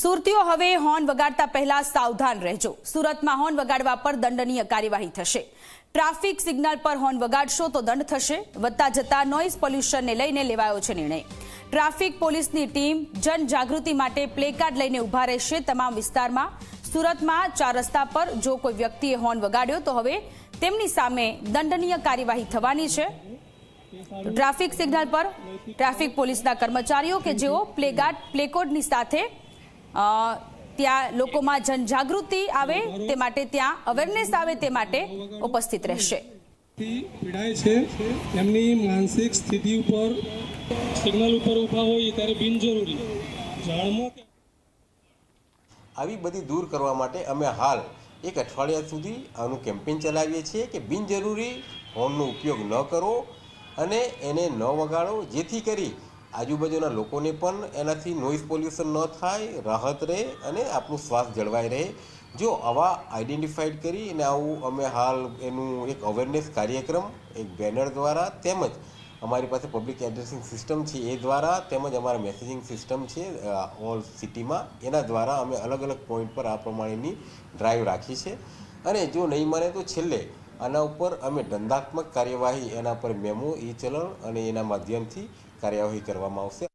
સુરતીઓ હવે હોર્ન વગાડતા પહેલા સાવધાન રહેજો. સુરતમાં હોર્ન વગાડવા પર દંડનીય કાર્યવાહી થશે. ટ્રાફિક સિગ્નલ પર હોર્ન વગાડશો તો દંડ થશે. વધતા જતા નોઇઝ પોલ્યુશનને લઈને લેવાયો છે નિર્ણય. ટ્રાફિક પોલીસની ટીમ જનજાગૃતિ માટે પ્લેકાર્ડ લઈને ઊભા રહેશે તમામ વિસ્તારમાં. સુરતમાં ચાર રસ્તા પર જો કોઈ વ્યક્તિએ હોર્ન વગાડ્યો તો હવે તેમની સામે દંડનીય કાર્યવાહી થવાની છે. ટ્રાફિક સિગ્નલ પર ટ્રાફિક પોલીસના કર્મચારીઓ કે જેઓ પ્લેગાર્ડ પ્લેકોર્ડની સાથે ત્યાં લોકોમાં જનજાગૃતિ આવે તે માટે ત્યાં અવેરનેસ આવે તે માટે ઉપસ્થિત રહેશે. થી પીડાય છે. એમની માનસિક સ્થિતિ ઉપર સિગ્નલ ઉપર ઊભા હોય ત્યારે બિનજરૂરી. ઝાડમાં આવી બધી દૂર કરવા માટે અમે હાલ એક અઠવાડિયા સુધી આનું કેમ્પેઇન ચલાવીએ છીએ કે બિનજરૂરી હોર્નનો ઉપયોગ ન કરો અને એને ન વગાડો. જેથી કરી આજુબાજુના લોકોને પણ એનાથી નોઇઝ પોલ્યુશન ન થાય, રાહત રહે અને આપણું શ્વાસ જળવાઈ રહે. જો આવા આઈડેન્ટિફાઈડ કરી અને આવું અમે હાલ એનું એક અવેરનેસ કાર્યક્રમ, એક બેનર દ્વારા તેમજ અમારી પાસે પબ્લિક એડ્રેસિંગ સિસ્ટમ છે એ દ્વારા તેમજ અમારા મેસેજિંગ સિસ્ટમ છે ઓલ સિટીમાં એના દ્વારા અમે અલગ અલગ પોઈન્ટ પર આ પ્રમાણેની ડ્રાઈવ રાખી છે. અને જો નહીં માને તો છેલ્લે આના ઉપર અમે દંડાત્મક કાર્યવાહી એના પર મેમો ઈ ચલણ અને એના માધ્યમથી કાર્યવાહી કરવામાં આવશે.